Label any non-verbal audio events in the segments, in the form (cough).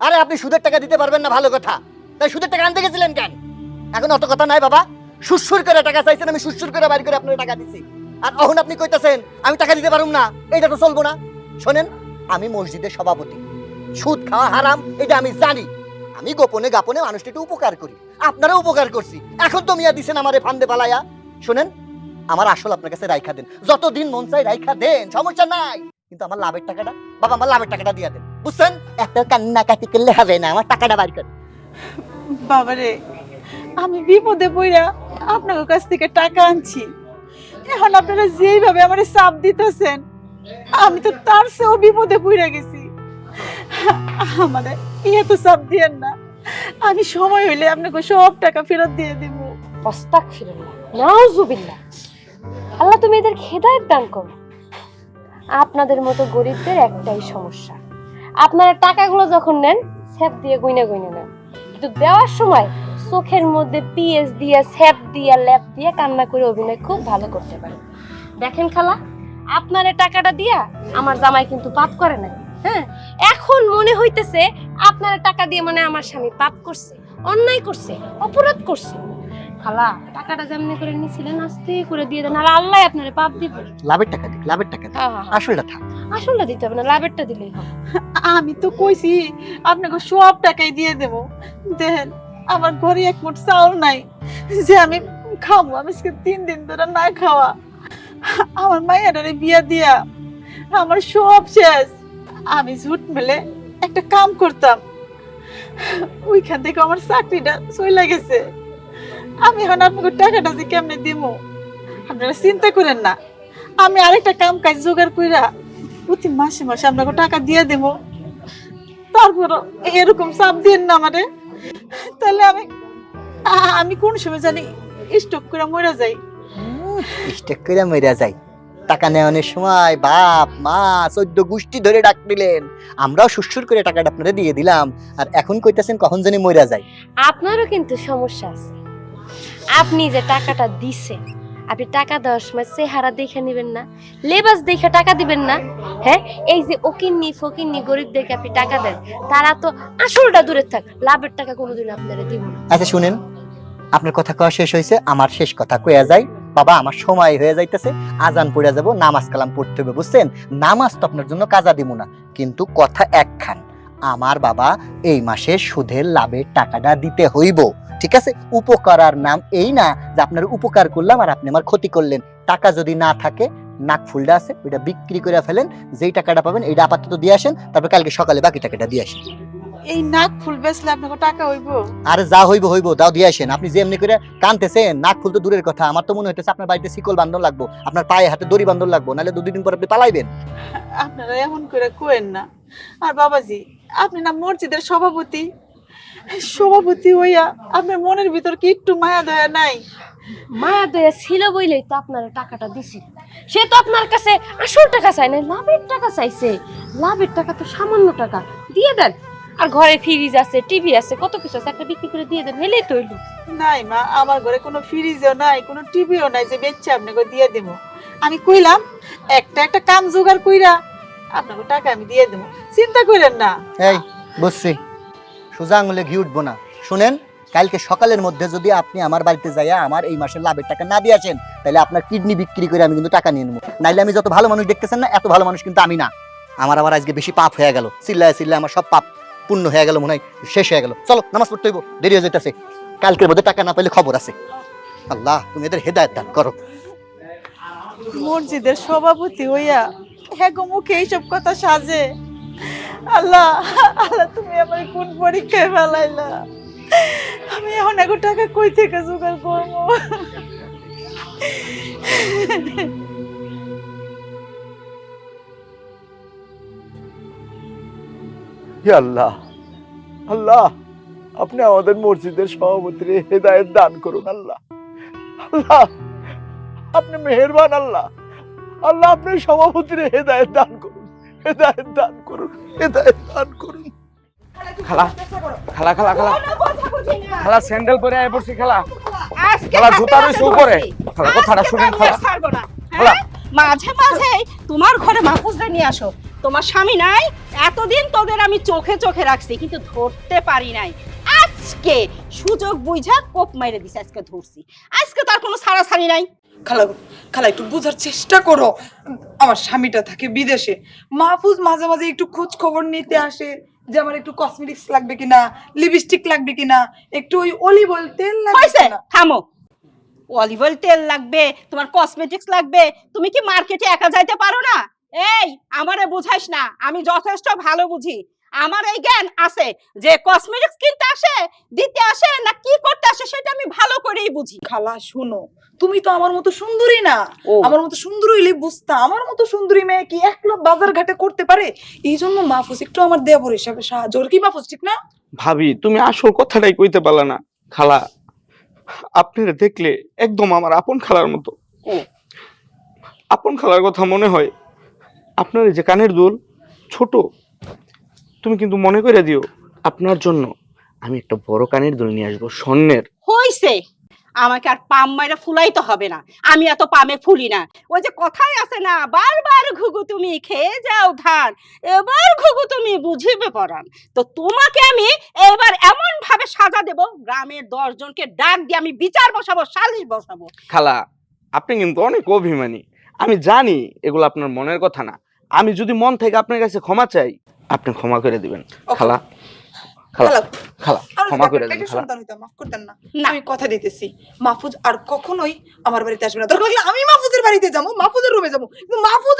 আরে আপনি সুদের টাকা দিতে পারবেন না, ভালো কথা। তাই সুদের টাকা আনতে গেছিলেন কেন? এখন অত কথা নাই, বাবা। সুসুর করে টাকা চাইছেন, আমি সুসুর করে বাইর করে আপনার টাকা দিছি। আর এখন আপনি কইতাছেন, আমি টাকা দিতে পারুম না, এইটা তো চলবো না। শোনেন, আমি মসজিদের সভাপতি। সুদ খাওয়া হারাম, এটা আমি জানি। আমি গোপনে গাপনে মানুষটা একটু উপকার করি। আপনারা উপকার করছি। এখন তো মিয়া দিছেন আমারে ফান্দে পালায়া। শোনেন, আমার আসল আপনার কাছে রাইখা দেন। যতদিন মন চাই রাইখা দেন, সমস্যা নাই। কিন্তু আমার লাভের টাকাটা, বাবা, আমার লাভের টাকাটা দিয়ে দেন। বুঝছেন এত কান্নাকাটি করলে হবে না আমার টাকাটা বাড়ি করেন বাবারে আমি বিপদে পড়া আপনার কাছ থেকে টাকা আনছি। এখন আপনারা যেইভাবে আমার চাপ দিতেছেন আমি তো তার চেয়েও বিপদে পড়ে গেছি। আমাদের এত চাপ দিয়েন না আমি সময় হইলে আপনাকে সব টাকা ফেরত দিয়ে দিব। অস্তাক ফিরুল্লাহ নাউজুবিল্লাহ। আল্লাহ তুমি এদের হেদায়েত দান করো। আপনাদের মতো গরিবদের একটাই সমস্যা আপনারা টাকাগুলো যখন নেন, স্যাপ দিয়ে গুইনা গুইনা নেন। কিন্তু দেওয়ার সময় চোখের মধ্যে পিএস দিয়ে, স্যাপ দিয়ে, ল্যাপ দিয়ে কান্না করে অভিনয় খুব ভালো করতে পারেন দেখেন খালা, আপনার টাকাটা দিয়া আমার জামাই কিন্তু পাপ করে নাই। হ্যাঁ এখন মনে হইতেছে আপনার টাকা দিয়ে মানে আমার স্বামী পাপ করছে, অন্যায় করছে, অপরাধ করছে। খালা টাকাটা যেমনি করে নিছিলেন আস্তে করে দিয়ে দেন। আর আল্লাহ আপনারে পাপ দিব। লাভের টাকা দিক লাভের টাকা দিক। হ্যাঁ। আসলটা থাক। আসলটা দিতে হবে না লাভেরটা দিলেই হবে। আমি তো কইছি আপনাকে সব টাকাই দিয়ে দেব। দেখেন আমার ঘরে এক মুঠ চাউল নাই যে আমি খাব আমি আজকে তিন দিন ধরে না খাওয়া। আমার মায়েরারে বিয়া দিয়া আমার সব শেষ। আমি ঝুট মেলে একটা কাম করতাম। ওইখান থেকে আমার চাকরিটা চলে গেছে। আমি এখন আপনাকে টাকাটা যে কেমনে দিব আপনারা চিন্তা করেন না। আমি আরেকটা কাম কাজ জোগাড় কইরা প্রতি মাসে মাসে আপনাকে টাকা দিয়ে দেব তারপর এরকম চাপ দিন না আমারে। তাহলে আমি আমি কোন সময় জানি স্টক করে মরে যাই। স্টেক করে মরিয়া যাই। টাকা নেওয়ানোর সময় বাপ মা চোদ্দ গোষ্ঠী ধরে ডাক দিলেন। আমরাও সুসুর করে টাকাটা আপনারা দিয়ে দিলাম। আর এখন কইতাছেন কখন জানি মরিয়া যায় আপনারও কিন্তু সমস্যা আছে। আপনি যে টাকাটা দিছেন, আপনি টাকা দেওয়ার সময় চেহারা দেখে নেবেন না, লেবাস দেখে টাকা দিবেন না হ্যাঁ? এই যে ওকিন্নি ফকিন্নি গরিবদেরকে আপনি টাকা দেন, তারা তো আসলটা দূরে থাক, লাভের টাকা কোনোদিন আপনারা দিব না। আচ্ছা শুনেন, আপনার কথা কওয়া শেষ হয়েছে, আমার শেষ কথা কয়া যায় বাবা, আমার সময় হয়ে যাইতেছে, আজান পড়ে যাব, নামাজ কালাম পড়তে হবে, বুঝছেন? নামাজ তো আপনার জন্য কাজা দিব না, কিন্তু কথা একখান, আমার বাবা এই মাসে সুদের লাভের টাকাটা দিতে হইব। ঠিক আছে? উপকারার নাম এই না যে আপনার উপকার করলাম আর আপনি আমার ক্ষতি করলেন। টাকা যদি না থাকে নাক ফুলটা আছে ওইটা বিক্রি করে ফেলেন যেই টাকাটা পাবেন এইটা আপাতত দিয়ে আসেন তারপর কালকে সকালে বাকি টাকাটা দিয়ে আসেন। এই নাক ফুল বেচলে আপনাকে টাকা হইব? আরে যা হইব হইব দাও দিয়ে আসেন। আপনি যে এমনি করে কানতেছেন নাক ফুল তো দূরের কথা। আমার তো মনে হইতেছে আপনার বাড়িতে শিকল বান্ধন লাগবো আপনার পায়ে হাতে দড়ি বান্ধন লাগবো নাহলে দু দিন পর আপনি পালাইবেন। আপনারা এমন করে কোয়েন না। আর বাবাজি আপনি না মসজিদের সভাপতি? সভাপতি হইয়া আপনার মনের ভিতর কি একটু মায়া দয়া নাই? মায়া দয়া ছিল বইলেই তো আপনার টাকাটা দিছিল সে তো আপনার কাছে আসল টাকা চাই না লাভের টাকা চাইছে। লাভের টাকা তো সামান্য টাকা। দিয়ে দেন। আর ঘরে ফ্রিজ আছে টিভি আছে কত কিছু আছে একটা বিক্রি করে দিয়ে দেন হেলেই তো হইল। নাই মা আমার ঘরে কোনো ফ্রিজও নাই কোনো টিভিও নাই যে বেচছে আপনাকে দিয়ে দেবো। আমি কইলাম একটা একটা কাম জোগাড় কইরা আপনাকে টাকা আমি দিয়ে দেবো। চিন্তা করেন না। এই বুঝছি। সোজা আঙুলে ঘি উঠবো না। শুনেন, কালকে সকালের মধ্যে যদি আপনি আমার বাড়িতে যাইয়া আমার এই মাসের লাভের টাকা না দিয়ে আসেন, তাহলে আপনার কিডনি বিক্রি করে আমি কিন্তু টাকা নিয়ে নেব। নাইলে আমি যত ভালো মানুষ দেখতেছেন না, এত ভালো মানুষ কিন্তু আমি না। আমার আবার আজকে বেশি পাপ হয়ে গেল। চিল্লায় চিল্লায় আমার সব পাপ পূর্ণ হয়ে গেল, মনে হয় শেষ হয়ে গেল। চলো, নামাজ পড়তে হইব, দেরি হয়ে যেতেছে কালকের মধ্যে টাকা না পেলে খবর আছে। আল্লাহ, তুমি এদের হেদায়ত দান করো। মসজিদের সভাপতি হইয়া হ্যাঁ মুখে এইসব কথা সাজে। আল্লাহ আল্লাহ, তুমি আমার কোন পরীক্ষায় ফেলাইলা? আমি এখন এগো টাকা কই থেকে জোগাড় করব? আল্লাহ আল্লাহ, আপনি আমাদের মসজিদের সভাপতির হেদায়েত দান করুন, আল্লাহ। আল্লাহ, আপনি মেহেরবান, আল্লাহ। আল্লাহ, আপনি সভাপতির হেদায়েত দান করুন। হেদায়েত দান করুন হেদায়েত দান করুন। খালা খালা খালা খালা। খালা স্যান্ডেল পরে আয় পড়ছি খালা। খালা জুতা রয়েছে উপরে। খালা কথাটা শুনেন খালা। খালা। মাঝে মাঝে তোমার ঘরে মাহফুজরা নিয়ে আসো। তোমার স্বামী নাই এতদিন তোদের আমি চোখে চোখে রাখছি কিন্তু ধরতে পারি নাই। আজকে সুযোগ বুঝা কোপ মাইরে দিছে আজকে ধরছি। আজকে তো আর কোনো ছাড়াছাড়ি নাই। খালা খালা একটু বোঝার চেষ্টা করো। আমার স্বামীটা থাকে বিদেশে। মাহফুজ মাঝে মাঝে একটু খোঁজ খবর নিতে আসে যে আমার একটু কসমেটিক্স লাগবে কিনা লিপস্টিক লাগবে কিনা একটু ওই অলিভ অয়েল তেল লাগবে থামো। অলিভ অয়েল তেল লাগবে তোমার কসমেটিক্স লাগবে তুমি কি মার্কেটে একা যাইতে পারো না? এই আমারে বুঝাইস না আমি যথেষ্ট ভালো বুঝি। আমার এই জ্ঞান আছে যে কসমেটিক্স কিনতে আসে দিতে আসে না কি করতে আসে সেটা আমি ভালো করেই বুঝি। খালা শোনো তুমি তো আমার মতো সুন্দরী না। আমার মতো সুন্দরী হইলে বুঝতা আমার মতো সুন্দরী মেয়ে কি একলা বাজার ঘাটে করতে পারে? এই জন্য মাহফুজ একটু আমার দেবর হিসাবে সাহায্য ওর কি মাহফুজ ঠিক না? ভাবি তুমি আসল কথাটাই কইতে পারলা না। খালা আপনারা দেখলে একদম আমার আপন খালার মতো। ও। আপন খালার কথা মনে হয় আপনার যে কানের দুল ছোট তুমি কিন্তু মনে করে দিও। আপনার জন্য আমি একটা বড় কানের দুল নিয়ে আসব স্বর্ণের। হইছে। আমাকে আর পাম মাইরা ফুলাইতে হবে না। আমি এত পামে ফুলি না। ওই যে কথাই আছে না বারবার ঘুঘু তুমি খেয়ে যাও ধান এবার ঘুঘু তুমি বুঝিবে পরান তো তোমাকে আমি এবার এমন ভাবে সাজা দেব গ্রামের দশ জনকে ডাক দিয়ে আমি বিচার বসাবো সালিশ বসাবো। খালা আপনি কিন্তু অনেক অভিমানী। আমি জানি এগুলো আপনার মনের কথা না। আমি যদি মন থেকে আপনার কাছে ক্ষমা চাই আপনি ক্ষমা করে দিবেন। খালা খালা খালা। খালা ক্ষমা করে একটা খালা। মাফ করতেন না। আমি কথা দিতেছি। মাহফুজ আর কখনোই আমার বাড়িতে আসবে না। দরকার আমি মাহফুজের বাড়িতে যাব মাহফুজের রুমে যাব। কিন্তু মাহফুজ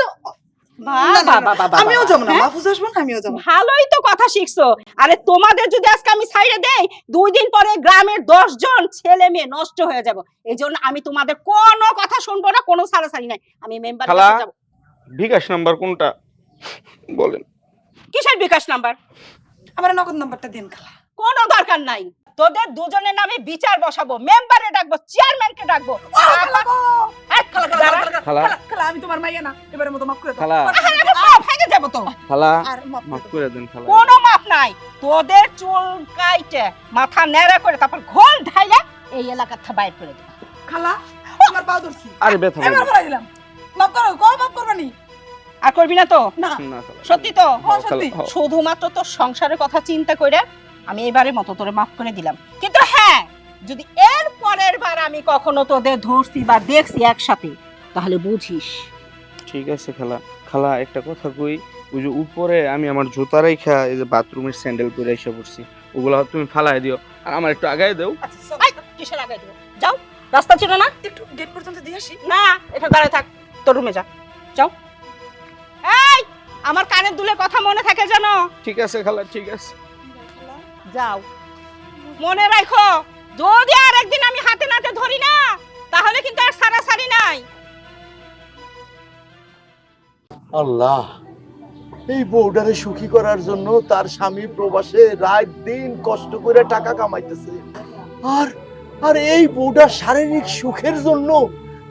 বাহ, না, না, বাহ, না, বাহ, বাহ, বাহ, আমিও যাব না? মাহফুজ আসব আমিও যাব। ভালোই তো কথা শিখছো। আরে তোমাদের যদি আজকে আমি সাইডে দেই দুই দিন পরে গ্রামের দশ জন ছেলে মেয়ে নষ্ট হয়ে যাব। এই জন্য আমি তোমাদের কোনো কথা শুনব না কোনো সারাসারি নাই। আমি মেম্বার। বিকাশ নাম্বার কোনটা? বলেন। কিসের বিকাশ নাম্বার? আমার নগদ নাম্বারটা দিন খালা। কোনো দরকার নাই। তোদের দুজনের নামে বিচার বসাবো মেম্বারে ডাকবো চেয়ারম্যানকে ডাকবো। এই, দাঁড়া। খালা খালা আমি তোমার মাইয়া না এবারে মতো মাফ করে দাও। আরে, আরে, ভেঙে যাব তো। খালা মাফ মাফ করে করে দেন খালা। কোনো মাপ নাই। তোদের চুল কাইটে মাথা করে তারপর ঘোল ঢাইলে এই এলাকার বাইর করে দেবো খালা আমার পা ধরছি। আরে ব্যথা এবার পাইবে। দিলাম। মাফ করো কো মাফ করবানি আর করবি না তো? না। সত্যি তো? হ্যাঁ, সত্যি। শুধুমাত্র তোর সংসারের কথা চিন্তা করে আমি এবারে মতো তোরে মাফ করে দিলাম। কিন্তু হ্যাঁ যদি এর পরের বার আমি কখনো তোদের ধরছি বা দেখছি একসাথে তাহলে বুঝিস। ঠিক আছে খালা। খালা একটা কথা কই ওই যে উপরে আমি আমার জুতা রেখা এই যে বাথরুমের স্যান্ডেল পরে এসে পড়ছি ওগুলা তুমি ফালাই দিও। আর আমার একটু আগায় দাও। আচ্ছা আই, কিসের আগে দেবো? যাও রাস্তা ছিল না। একটু গেট পর্যন্ত দিয়ে আসি। না এটা দাঁড়ায় থাক তোর রুমে যা। যাও। আমার কানের দুলে কথা মনে থাকে জানো? ঠিক আছে খালা ঠিক আছে। যাও। মনে রাখো যদি আর একদিন আমি হাতে নাতে ধরি না তাহলে কিন্তু আর সারাসারি নাই। আল্লাহ এই বউডারে সুখী করার জন্য তার স্বামী প্রবাসে রাত দিন কষ্ট করে টাকা কামাইতেছে। আর আর এই বউটার শারীরিক সুখের জন্য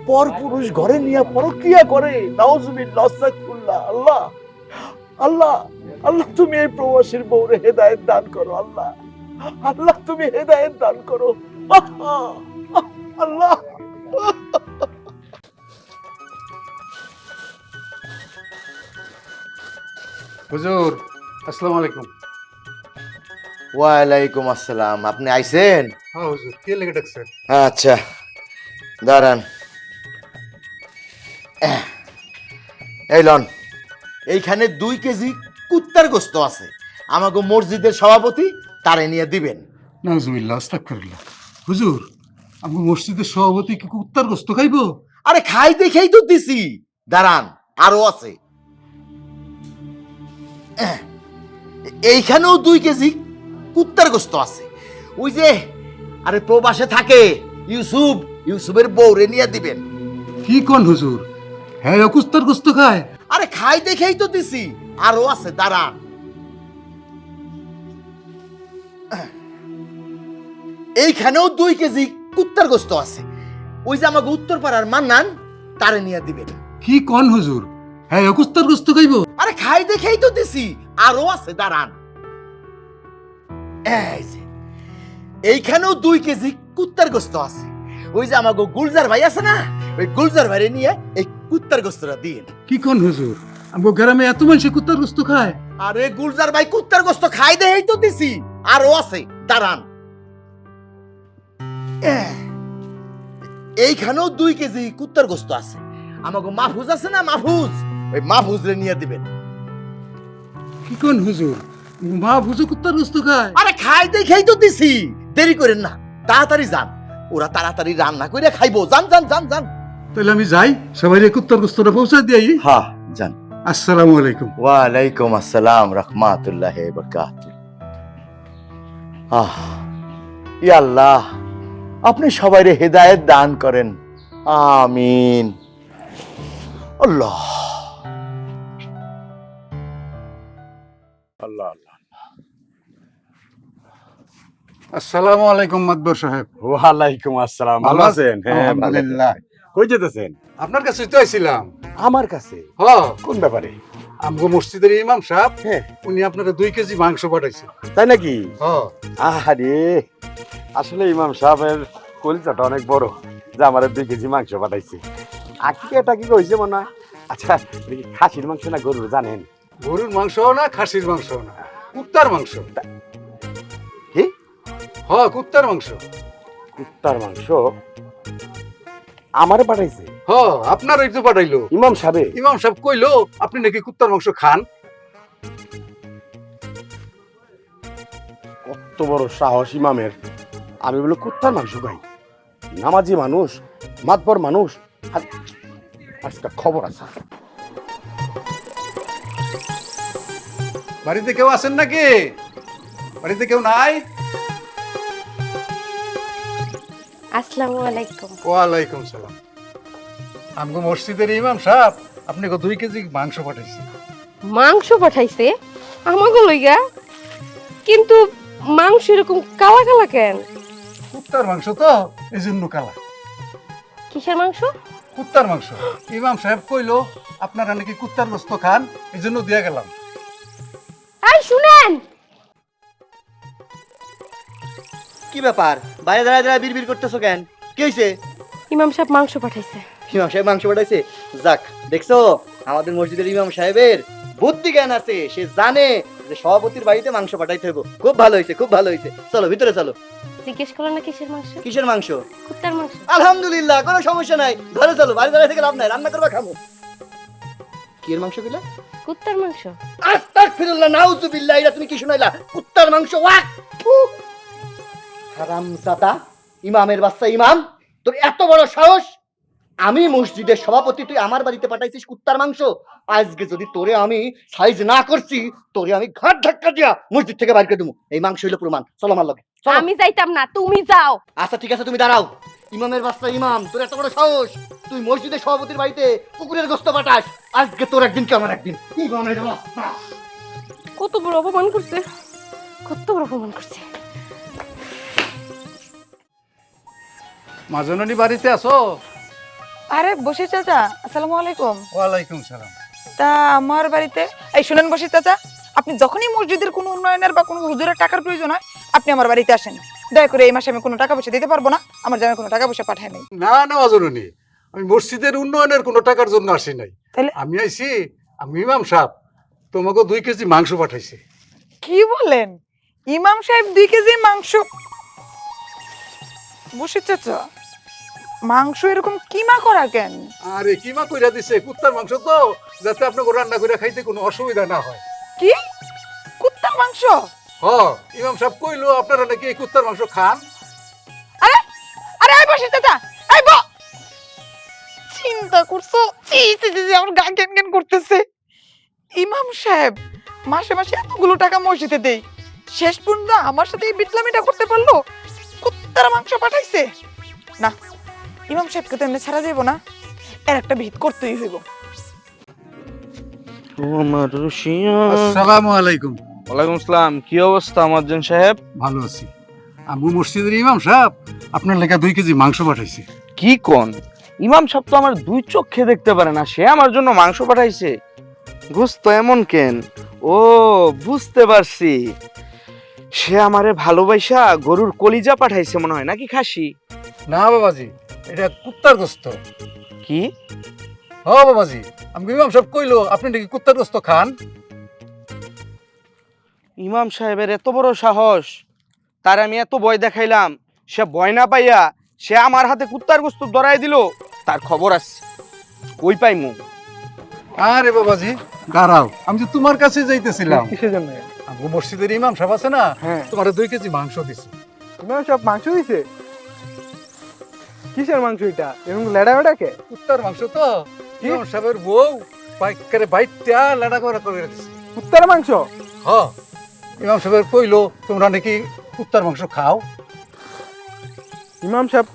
পর পুরুষ ঘরে নিয়ে পরক্রিয়া করে। নাউজুবিল্লাহ আল্লাহ। আল্লাহ আল্লাহ তুমি এই প্রবাসীর বউরে হেদায়েত দান করো আল্লাহ। আল্লাহ তুমি হেদায়েত দান করো। আল্লাহ। হুজুর আসসালামু আলাইকুম। ওয়ালাইকুম আসসালাম। আপনি আইছেন? হ্যাঁ হুজুর। কে লেগে ডাকছেন আচ্ছা দাঁড়ান। এই লন। এইখানে দুই কেজি কুত্তার গোস্ত আছে। আমাকে মসজিদের সভাপতি তারে নিয়ে দিবেন। আস্তাগফিরুল্লাহ। হুজুর আমি মসজিদের সভাপতি কি কুত্তার গোস্ত খাইবো? আরে খাই দেখেই তো দিছি। দাঁড়ান আরও আছে। এইখানেও দুই কেজি কুত্তার গোস্ত আছে। ওই যে আরে প্রবাসে থাকে ইউসুফ ইউসুফের বউরে নিয়ে দিবেন। কি কোন হুজুর? হ্যাঁ কুত্তার গোস্ত খায়। আরে খাই দেখেই তো দিছি। আরও আছে দাঁড়ান এইখানেও দুই কেজি কুত্তার গোস্ত আছে। ওই যে আমাকে উত্তর পাড়ার মান্নান তারে নিয়ে দিবেন। কি কোন হুজুর? হ্যাঁ কুত্তার গোস্ত খাইবো। আরে খাই দেখেই তো দিছি আরও আছে দাঁড়ান। এই যে এইখানেও দুই কেজি কুত্তার গোস্ত আছে। ওই যে আমাকে গুলজার ভাই আছে না ওই গুলজার ভাইরে নিয়ে এই কুত্তার গোস্তটা দিন। কি কোন হুজুর? আমগো গ্রামে এত মানুষে কুত্তার গোস্ত খায়। আরে গুলজার ভাই কুত্তার গোস্ত খাই দেই তো দিছি। আরও আছে দাঁড়ান। এইখানেও দুই কেজি কুত্তার গোস্ত আছে। আমাকে মাহফুজ আছে না মাহফুজ? ওই মাহফুজ রে নিয়ে দিবেন। কি কোন হুজুর? মা বুঝো কুত্তার গোস্ত খায়। আরে খাই দেখেই তো দিছি। দেরি করেন না তাড়াতাড়ি যান। ওরা তাড়াতাড়ি রান্না করে খাইবো। যান যান যান যান। তাহলে আমি যাই সবাই কুত্তার গোস্তটা পৌঁছা দিই। হ্যাঁ যান। আসসালামু আলাইকুম। ওয়ালাইকুম আসসালাম রহমাতুল্লাহ বরকাত আহ ই আল্লাহ আপনি সবাইরে হেদায়েত দান করেন। আমিন। আল্লাহ। আল্লাহ আল্লাহ। আসসালামু আলাইকুম মাদবর সাহেব। ওয়ালাইকুম আসসালাম ভালো আছেন? হ্যাঁ আলহামদুলিল্লাহ। কই যেতেছেন? আপনার কাছে তো আইছিলাম। আমার কাছে? হ। কোন ব্যাপারে? আমগো মসজিদের ইমাম সাহেব হ্যাঁ। উনি আপনারা দুই কেজি মাংস পাঠাইছে তাই নাকি? আরে আসলে ইমাম সাহেবের কলিজাটা অনেক বড় যে আমার দুই কেজি মাংস পাঠাইছে। আকিটা কি কইছে মনে হয়? আচ্ছা খাসির মাংস না গরুর জানেন? গরুর মাংস না খাসির মাংস না। কুত্তার মাংস। কি? হ কুত্তার মাংস। কুত্তার মাংস? আমারে পাঠাইছে। হ আপনার এই তো পাঠাইলো। ইমাম সাহেব। ইমাম সাহেব কইলো আপনি নাকি কুত্তার মাংস খান? কত বড় সাহস ইমামের। আমি বলে কুত্তার মাংস খাই। নামাজি মানুষ মাতবর মানুষ। আজকে খবর আছে। বাড়িতে কেউ আছেন নাকি? বাড়িতে কেউ নাই? আসসালামু আলাইকুম। ওয়ালাইকুম সালাম। আমগো মসজিদের ইমাম সাহেব আপনি দুই কেজি মাংস পাঠাইছি মাংস পাঠাইছে? আমাকে লইগা? কিন্তু মাংস এরকম কালা কালা কেন? কুত্তার মাংস তো এই জন্য কালা। কিসের মাংস? কুত্তার মাংস। ইমাম সাহেব কইলো আপনারা নাকি কুত্তার গোস্ত খান এই জন্য দিয়ে গেলাম। এই শুনেন কি ব্যাপার? বাইরে দাঁড়ায় দাঁড়ায় বিড়বিড় করতেছো কেন? কি হয়েছে ইমাম সাহেব মাংস পাঠাইছে। ইমাম সাহেব মাংস পাঠাইছে? যাক দেখছ আমাদের মসজিদের ইমাম সাহেবের বুদ্ধি জ্ঞান আছে সে জানে যে সভাপতির বাড়িতে মাংস পাঠাইতে হবে খুব ভালো হয়েছে খুব ভালো হয়েছে চলো ভিতরে চলো। জিজ্ঞেস করল না কিসের মাংস? কিসের মাংস? কুত্তার মাংস। আলহামদুলিল্লাহ কোনো সমস্যা নাই। ঘরে চলো বাড়ি দাঁড়িয়ে থেকে লাভ নাই রান্না করবা খামো। কি এর মাংস কিলা কুত্তার মাংস। আস্তাগফিরুল্লাহ নাউজুবিল্লাহ এটা তুমি কি শুনাইলা? কুত্তার মাংস ওয়াক হারাম জাদা ইমামের বাচ্চা ইমাম তোর এত বড় সাহস? আমি মসজিদের সভাপতি তুই আমার বাড়িতে পাঠাইছিস কুত্তার মাংস? আজকে যদি তোরে আমি সাইজ না করছি তোরে আমি ঘাট ধাক্কা দিয়া মসজিদ থেকে বাইর করে দেবো। এই মাংস হইল প্রমাণ। চলো আমার লগে। আমি যাইতাম না তুমি যাও। আচ্ছা ঠিক আছে তুমি দাঁড়াও। ইমামের বাচ্চা ইমাম তোর এত বড় সাহস? তুই মসজিদের সভাপতির বাড়িতে কুকুরের গোস্ত পাঠাস। আজকে তোর একদিন কে আমার একদিন? ইমামের বাচ্চা। কত বড় অপমান করছে। কত বড় অপমান করছে। মাজননী বাড়িতে আছো? আরে বসির চাচা আসসালামু আলাইকুম। ওয়ালাইকুম সালাম। তা আমার বাড়িতে এই শুনেন বসির চাচা আপনি যখনই মসজিদের কোনো উন্নয়নের বা কোনো হুজুরের টাকার প্রয়োজন হয় আপনি আমার বাড়িতে আসেন। দয়া করে এই মাসে আমি কোনো টাকা পয়সা দিতে পারব না আমার জামাই কোনো টাকা পয়সা পাঠায় নাই। না না মাজননী আমি মসজিদের উন্নয়নের কোনো টাকার জন্য আসি নাই। তাহলে? আমি আইছি আমি ইমাম সাহেব তোমাকে দুই কেজি মাংস পাঠাইছি। কি বলেন? ইমাম সাহেব দুই কেজি মাংস? বসির চাচা। মাংস এরকম কিমা করা কেন? আরে কিমা কইরা দিছে কুত্তার মাংস তো যাতে আপনাকে রান্না করে খাইতে কোনো অসুবিধা না হয়। কি? কুত্তার মাংস? হ ইমাম সাহেব কইলো আপনারা নাকি এই কুত্তার মাংস খান? আরে আরে এই বসির চাচা এই ব চিন্তা করছ? চি চি, চি, আমার গা কেন কেন করতেছে। ইমাম সাহেব মাসে মাসে এতগুলো টাকা মসজিদে দেই। শেষ পর্যন্ত আমার সাথে এই বিটলামিটা করতে পারল? কুত্তার মাংস পাঠাইছে? না ইমাম সাহেবকে তো এমনি ছাড়া যাইব না। এর একটা ভিত করতেই হইব। আমার রুশিয়া। আসসালামু আলাইকুম। ওয়ালাইকুম আসসালাম। কি অবস্থা আমাজন সাহেব? ভালো আছি। আবু মসজিদের ইমাম সাহেব আপনার লেখা দুই কেজি মাংস পাঠাইছি। কি কোন? ইমাম সাহেব তো আমার দুই চোখে দেখতে পারে না সে আমার জন্য মাংস পাঠাইছে। গোস্ত এমন কেন? ও বুঝতে পারছি। সে আমারে ভালোবাসা গরুর কলিজা পাঠাইছে মনে হয় নাকি খাসি? না বাবাজি এটা কুত্তার গোস্ত। কি? হ বাবাজি আমি ইমাম সাহেব কইলো আপনি নাকি কুত্তার গোস্ত খান? ইমাম সাহেবের এত বড় সাহস তার আমি এত ভয় দেখাইলাম সে ভয় না পাইয়া সে আমার হাতে কুত্তার গোস্ত ধরাই দিল তার খবর আছে। কই পাই পাইমু? আরে বাবাজি দাঁড়াও আমি তো তোমার কাছে যাইতেছিলাম। (laughs) কিসের জন্য? আমগো মসজিদের ইমাম সাহেব আছে না হ্যাঁ। তোমার দুই কেজি মাংস দিছে। ইমাম সাহেব মাংস দিছে? কিসের মাংস এটা? এরকম লেডা ওটা কে? কুত্তার মাংস তো। ইমাম সাহেবের বউ পাইকারে বাইটটা লাড়া করে করে দিছে কুত্তার মাংস? হ। ইমাম সাহেবের কইলো তোমরা নাকি কুত্তার মাংস খাও? ইমাম সাহেব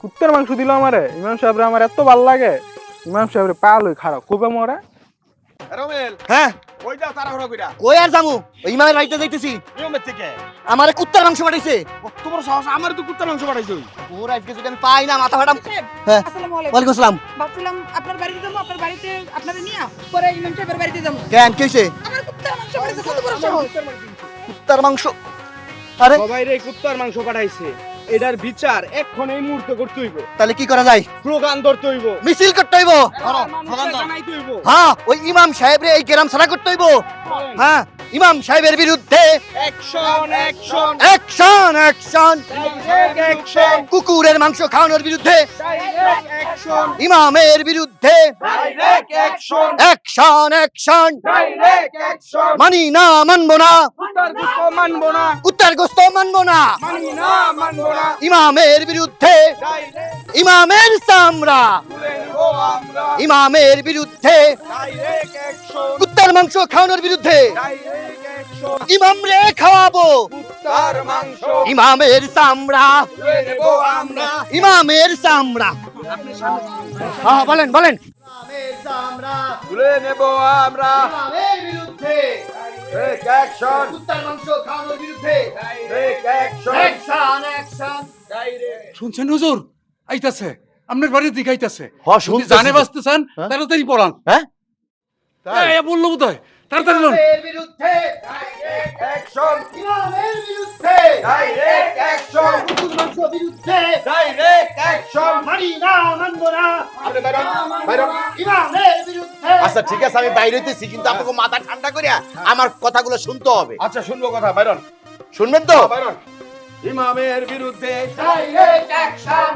কুত্তার মাংস দিল আমারে। ইমাম সাহেবরে আমার এত ভালো লাগে। ইমাম সাহেবরে পা লই খারাপ খুবই মরা? রমেল। হ্যাঁ? ওই যাও তাড়াহুড়া কইরা? কই আর জামু ওই ইমামের বাড়িতে যাইতেছি। নিয়মের থেকে? আমারে কুত্তার মাংস পাঠাইছে। কত বড় সাহস আমার তো কুত্তার মাংস পাঠাইছো ওর আজকে যদি আমি পাই না মাথা ফাটাম হ্যাঁ আসসালামু আলাইকুম। ওয়ালাইকুম আসসালাম। ভাবছিলাম আপনার বাড়িতে যাব আপনার বাড়িতে আপনাদের নিয়ে পরে ইমাম সাহেবের বাড়িতে যাব। কেন কি হইছে? আমার কুত্তার মাংস বাড়িতে কত বড় সাহস? কুত্তার মাংস আরে সবাই রে কুত্তার মাংস পাঠাইছে। এটার বিচার এখন এই মুহূর্তে করতে হইব। তাহলে কি করা যায়? স্লোগান ধরতে হইব। মিছিল করতে হইব? হইব। হ্যাঁ ওই ইমাম সাহেবরে এই গ্রাম সারা করতে হইব। হ্যাঁ। ইমাম সাহেবের বিরুদ্ধে অ্যাকশন অ্যাকশন। কুকুরের মাংস খাওয়ানোর বিরুদ্ধে ইমামের বিরুদ্ধে অ্যাকশন অ্যাকশন। মানি না মানবো না। কুত্তার গুস্ত মানবো না। ইমামের বিরুদ্ধে ইমামের আমরা। ইমামের বিরুদ্ধে কুত্তার মাংস খাওয়ানোর বিরুদ্ধে ইমাম রে খাওয়াবো। কুত্তার মাংস। ইমামের চামড়া। নেব আমরা। ইমামের চামড়া। হ্যাঁ বলেন বলেন। তুলে নেব আমরা। ইমামের বিরুদ্ধে। অ্যাকশন মাংস খাওয়ানোর বিরুদ্ধে। অ্যাকশন অ্যাকশন অ্যাকশন শুনছেন হুজুর? আইতাছে। আপনার বাড়ির দিকে আইতাছে। হ যদি জানে। বাঁচতে চান? হ্যাঁ? তাড়াতাড়ি পড়ান। হ্যাঁ? বলল বোধহয়। তাড়াতাড়ি ইমামের বিরুদ্ধে অ্যাকশন ইমামের বিরুদ্ধে ডাইরেক্ট অ্যাকশন কুকুর বিরুদ্ধে ডাইরেক্ট অ্যাকশন মানি না মানবো না। আপনি বাইরন বাইরন। ইমামের বিরুদ্ধে আচ্ছা ঠিক আছে আমি বাইরে হইতেছি কিন্তু আপনাকে মাথা ঠান্ডা করিয়া আমার কথাগুলো শুনতে হবে। আচ্ছা শুনব কথা বাইরন। শুনবেন তো? বাইরন। ইমামের বিরুদ্ধে direct action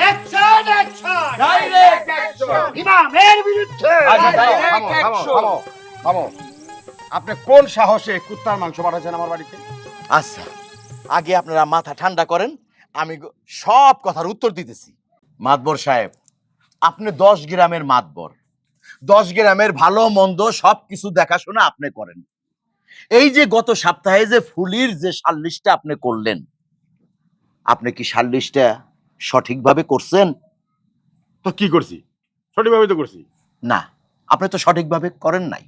action action direct action ইমামের বিরুদ্ধে আচ্ছা থামো, থামো, থামো। আপনি কোন সাহসে কুত্তার মাংস পাঠাচ্ছেন আমার বাড়িতে? আচ্ছা আগে আপনারা মাথা ঠান্ডা করেন আমি সব কথার উত্তর দিতেছি। মাতবর সাহেব আপনি দশ গ্রামের মাতবর। দশ গ্রামের ভালো মন্দ সব কিছু দেখাশোনা আপনি করেন। এই যে গত সপ্তাহে যে ফুলির যে সাল্লিশটা আপনি করলেন আপনি কি সাল্লিশটা সঠিকভাবে করছেন? তো কি করছি? সঠিকভাবে তো করছি। না আপনি তো সঠিকভাবে করেন নাই।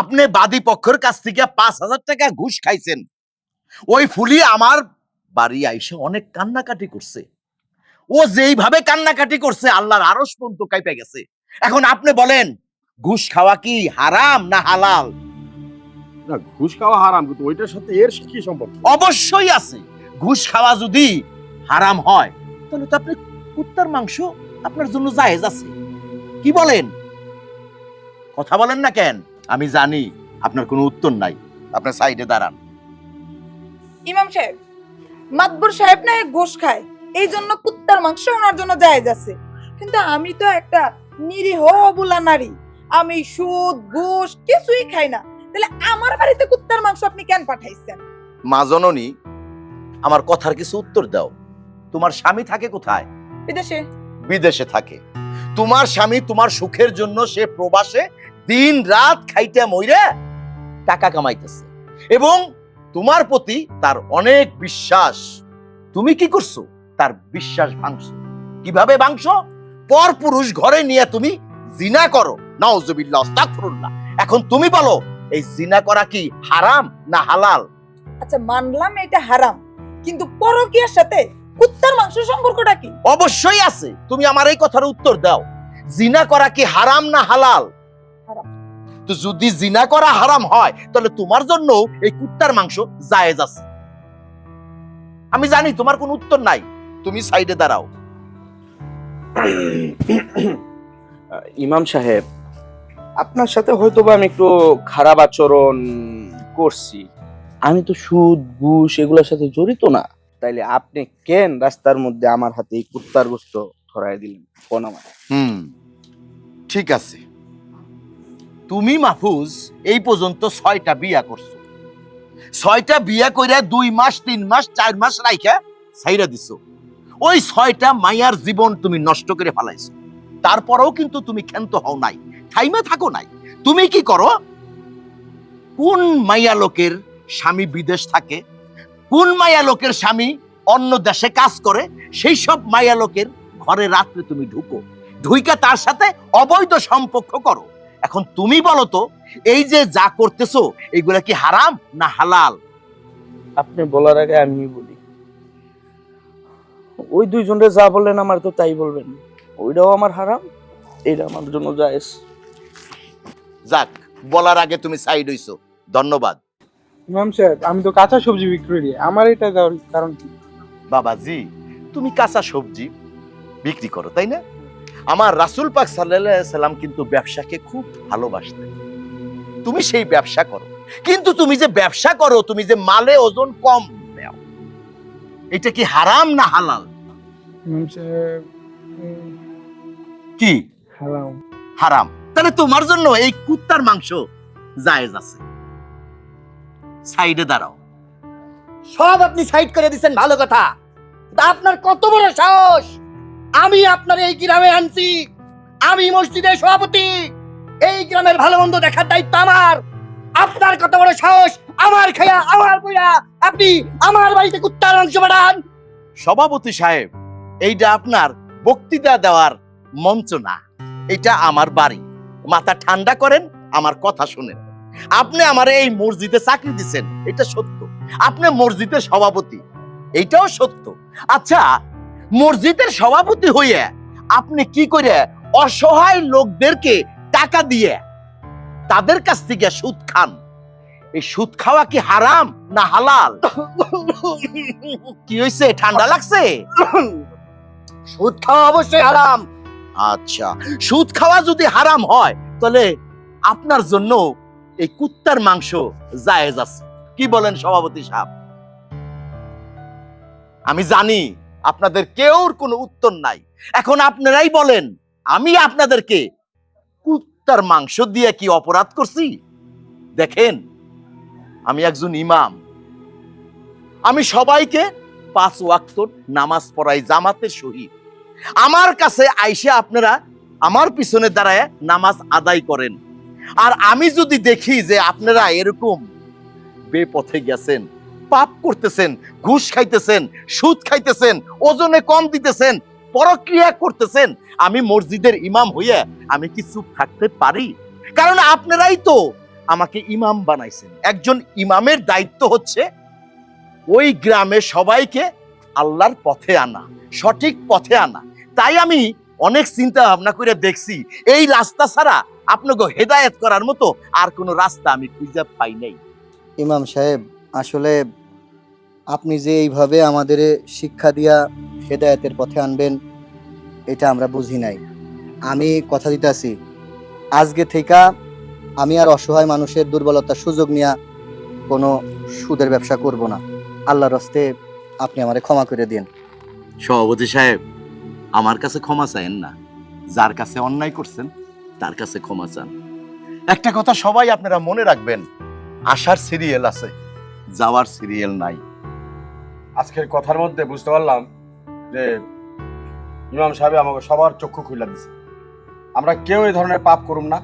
আপনি বাদী পক্ষের কাছ থেকে পাঁচ হাজার টাকা ঘুষ খাইছেন। ওই ফুলি আমার বাড়ি আইসে অনেক কান্নাকাটি করছে। ও যেইভাবে কান্নাকাটি করছে আল্লাহর আরস পর্যন্ত কাইপে গেছে। এখন আপনি বলেন ঘুষ খাওয়া কি হারাম না হালাল? না ঘুষ খাওয়া হারাম কিন্তু ওইটার সাথে এর কি সম্পর্ক? অবশ্যই আছে। ঘুষ খাওয়া যদি হারাম হয় তাহলে তো আপনি কুত্তার মাংস আপনার জন্য জায়েজ আছে। কি বলেন? কথা বলেন না কেন? আমি জানি আপনার কোনো উত্তর নাই। আপনার সাইডে দাঁড়ান। ইমাম সাহেব মাতবর সাহেব না গোশ খায়। এই জন্য কুত্তার মাংস ওনার জন্য জায়েজ আছে। কিন্তু আমি তো একটা নিরীহ অবলা নারী। আমি সুদ ঘুষ কিছুই খাই না। তাহলে আমার বাড়িতে কুত্তার মাংস আপনি কেন পাঠাইছেন? মা জননী আমার কথার কিছু উত্তর দাও। তোমার স্বামী থাকে কোথায়? বিদেশে। বিদেশে থাকে। তোমার স্বামী তোমার সুখের জন্য সে প্রবাসে দিন রাত খাইতে মইরা টাকা কামাইতেছে। এবং তোমার প্রতি তার অনেক বিশ্বাস। তুমি কি করছ? তার বিশ্বাস ভাঙছো। কীভাবে ভাঙছো? পর পুরুষ ঘরে নিয়ে তুমি জিনা করো। আস্তাগফিরুল্লাহ। এখন তুমি বলো এই জিনা করা কি হারাম না হালাল? আচ্ছা মানলাম এটা হারাম কিন্তু পরকীয়ার সাথে কুত্তার মাংস সম্পর্কটা কি? অবশ্যই আছে। তুমি আমার এই কথার উত্তর দাও। জিনা করা কি হারাম না হালাল। তো যদি জিনা করা হারাম হয় তাহলে তোমার জন্য এই কুত্তার মাংস জায়েজ আছে। আমি জানি তোমার কোনো উত্তর নাই। তুমি সাইডে দাঁড়াও। ইমাম সাহেব আপনার সাথে হয়তো আমি একটু খারাপ আচরণ করছি। আমি তো সুদ ঘুষ এগুলোর সাথে জড়িত না। তাইলে আপনি কেন রাস্তার মধ্যে আমার হাতে এই কুত্তার গোস্ত ধরাই দিলেন? কোন আমার হুম ঠিক আছে। তুমি মাহফুজ, এই পর্যন্ত ছয়টা বিয়া করছ। ছয়টা বিয়া কইরা দুই মাস, তিন মাস, চার মাস রাইখা ছাইরা দিছো। ওই ছয়টা মায়ার জীবন তুমি নষ্ট করে ফেলাইছো। তারপরেও কিন্তু তুমি ক্ষান্ত হও নাই থাইমা থাকো নাই। তুমি কি করো? কোন মাইয়া লোকের স্বামী বিদেশ থাকে, কোন মায়া লোকের স্বামী অন্য দেশে কাজ করে, সেই সব মায়া লোকের ঘরে রাত্রে তুমি ঢুকো। ঢুইকা তার সাথে অবৈধ সম্পর্ক করো। এখন তুমি বলো তো এই যে যা করতেছো এইগুলা কি হারাম না হালাল? আপনি বলার আগে আমি বলি। ওই দুইজনে যা বললেন আমার তো তাই বলবেন। ওইটাও আমার হারাম এটা আমার জন্য জায়েজ। যাক বলার আগে তুমি সাইড হইছো। ধন্যবাদ। ইমাম সাহেব আমি তো কাঁচা সবজি বিক্রি করি। আমার এটা দেওয়ার কারণ কি? বাবাজি তুমি কাঁচা সবজি বিক্রি করো তাই না? আমার রাসুল পাক সাল্লাল্লাহু সাল্লাম কিন্তু ব্যবসাকে খুব ভালোবাসতেন। তুমি সেই ব্যবসা করো। কিন্তু তুমি যে ব্যবসা করো তুমি যে মালে ওজন কম দাও এটা কি হারাম না হালাল? কি? হারাম হারাম। তাহলে তোমার জন্য এই কুত্তার মাংস জায়েজ আছে। সাইডে দাঁড়াও। সব আপনি সাইড করে দিচ্ছেন ভালো কথা। তা আপনার কত বড় সাহস? আমি আপনার এই গ্রামে আনছি। আমি মসজিদের সভাপতি। এই গ্রামের ভালো মন্দ দেখার দায়িত্ব আমার। আপনার কত বড় সাহস, আমার খায়া, আমার বইয়া আপনি আমার বাড়িতে কুত্তার অংশ পাঠান সভাপতি সাহেব, এইটা আপনার বক্তৃতা দেওয়ার মঞ্চ না। এটা আমার বাড়ি। মাথা ঠান্ডা করেন, আমার কথা শুনেন। আপনি আমার এই মসজিদে চাকরি দিচ্ছেন এটা সত্য। আপনি মসজিদের সভাপতি এইটাও সত্য। আচ্ছা মসজিদের সভাপতি হইয়ে আপনি কি করে অসহায় লোকদেরকে টাকা দিয়ে তাদের কাছ থেকে সুদ খান? এই সুদ খাওয়া কি হারাম না হালাল? কি হয়েছে ঠান্ডা লাগছে? সুদ খাওয়া অবশ্যই হারাম। আচ্ছা সুদ খাওয়া যদি হারাম হয়, তাহলে আপনার জন্য এই কুত্তার মাংস জায়েজ আছে। কি বলেন সভাপতি সাহেব? আমি জানি আপনাদের কেউর কোনো উত্তর নাই। এখন আপনারাই বলেন, আমি আপনাদেরকে কুত্তার মাংস দিয়ে কি অপরাধ করছি? দেখেন, আমি একজন ইমাম। আমি সবাইকে পাঁচ ওয়াক্ত নামাজ পড়াই, জামাতে শহীদ। আমার কাছে আইসে আপনারা আমার পিছনে দাঁড়ায় নামাজ আদায় করেন। আর আমি যদি দেখি যে আপনারা এরকম বেপথে গেছেন পাপ করতেছেন, ঘুষ খাইতেছেন, সুদ খাইতেছেন, ওজনে কম দিতেছেন, পরক্রিয়া করতেছেন, আমি মসজিদের ইমাম হইয়া আমি কি চুপ থাকতে পারি? কারণ আপনারাই তো আমাকে ইমাম বানাইছেন। একজন ইমামের দায়িত্ব হচ্ছে ওই গ্রামে সবাইকে আল্লাহর পথে আনা, সঠিক পথে আনা। তাই আমি অনেক চিন্তা ভাবনা করে দেখছি, এই রাস্তা ছাড়া আপনাকে হেদায়েত করার মতো আর কোনো রাস্তা আমি খুঁজে পাই নাই। ইমাম সাহেব, আসলে আপনি যে এইভাবে আমাদের শিক্ষা দিয়া হেদায়েতের পথে আনবেন এটা আমরা বুঝি নাই। আমি কথা দিতেছি আজকে থেকে আমি আর অসহায় মানুষের দুর্বলতার সুযোগ নিয়ে কোনো সুদের ব্যবসা করব না। আল্লাহর হস্তে আপনি আমারে ক্ষমা করে দিন সভাপতি সাহেব আমার কাছে ক্ষমা চাইেন না। যার কাছে অন্যায় করছেন তার কাছে ক্ষমা চান। একটা কথা সবাই আপনারা মনে রাখবেন আসার সিরিয়াল আছে। যাওয়ার সিরিয়াল নাই। আজকের কথার মধ্যে বুঝতে পারলাম যে ইমাম সাহেব আমাকে সবার চক্ষু খুলে দিছে। আমরা কেউ এই ধরনের পাপ করুম না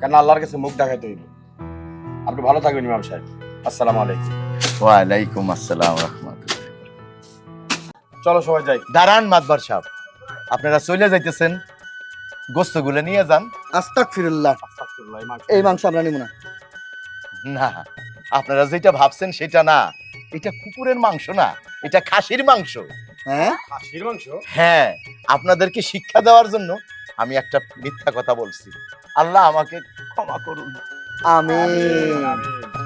কেন আল্লাহর কাছে মুখ দেখাইতে হইব। আপনি ভালো থাকবেন ইমাম সাহেব। আসসালামু আলাইকুম। ওয়ালাইকুম আসসালাম রহমতুল্লাহ চলো সবাই যাই। দাঁড়ান মাতবার সাহেব। আপনারা চলে যাইতেছেন। গোস্তগুলো নিয়ে যান। আস্তাক ফিরুল্লাহ আস্তাগফিরুল্লাহ, এই মাংস। আমরা নিব না। না আপনারা যেটা ভাবছেন সেটা না। এটা কুকুরের মাংস না এটা খাসির মাংস। হ্যাঁ? খাসির মাংস? হ্যাঁ আপনাদেরকে শিক্ষা দেওয়ার জন্য আমি একটা মিথ্যা কথা বলছি। আল্লাহ আমাকে ক্ষমা করুন। আমি আমিন।